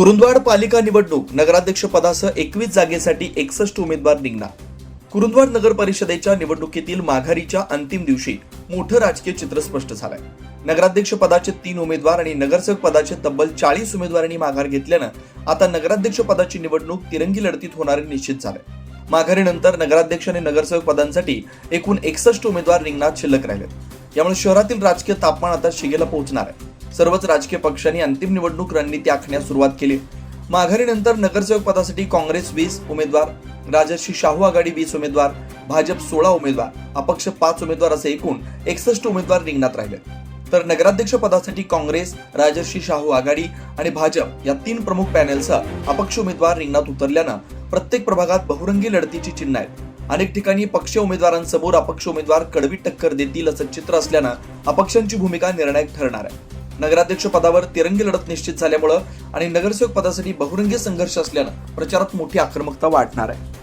कुरुंदवाड पालिका निवडणूक नगराध्यक्ष पदासह एकवीस जागेसाठी एकसष्ट उमेदवार निघणार. कुरुंदवाड नगर परिषदेच्या निवडणुकीतील माघारीच्या अंतिम दिवशी मोठं राजकीय चित्र स्पष्ट झालंय. नगराध्यक्ष पदाचे तीन उमेदवार आणि नगरसेवक पदाचे तब्बल चाळीस उमेदवारांनी माघार घेतल्यानं आता नगराध्यक्ष पदाची निवडणूक तिरंगी लढतीत होणारे निश्चित झाले माघारीनंतर नगराध्यक्ष आणि नगरसेवक पदांसाठी एकूण एकसष्ट उमेदवार रिंगणात शिल्लक राहिले यामुळे शहरातील राजकीय तापमान आता शिगेला पोहोचणार आहे. सर्वच राजकीय पक्षांनी अंतिम निवडणूक रणनीती आखण्यास सुरुवात केली. माघारीनंतर नगरसेवक पदासाठी काँग्रेस वीस उमेदवार राजर्षी शाहू आघाडी वीस उमेदवार भाजप सोळा उमेदवार अपक्ष पाच उमेदवार असे एकूण एकसष्ट उमेदवार रिंगणात राहिले. तर नगराध्यक्ष पदासाठी काँग्रेस राजर्षी शाहू आघाडी आणि भाजप या तीन प्रमुख पॅनेलसह अपक्ष उमेदवार रिंगणात उतरल्यानं प्रत्येक प्रभागात बहुरंगी लढतीची चिन्ह आहेत. अनेक ठिकाणी पक्ष उमेदवारांसमोर अपक्ष उमेदवार कडवी टक्कर देतील असं चित्र असल्यानं अपक्षांची भूमिका निर्णायक ठरणार आहे. नगराध्यक्ष पदावर तिरंगी लढत निश्चित झाल्यामुळं आणि नगरसेवक पदासाठी बहुरंगी संघर्ष असल्यानं प्रचारात मोठी आक्रमकता वाढणार आहे.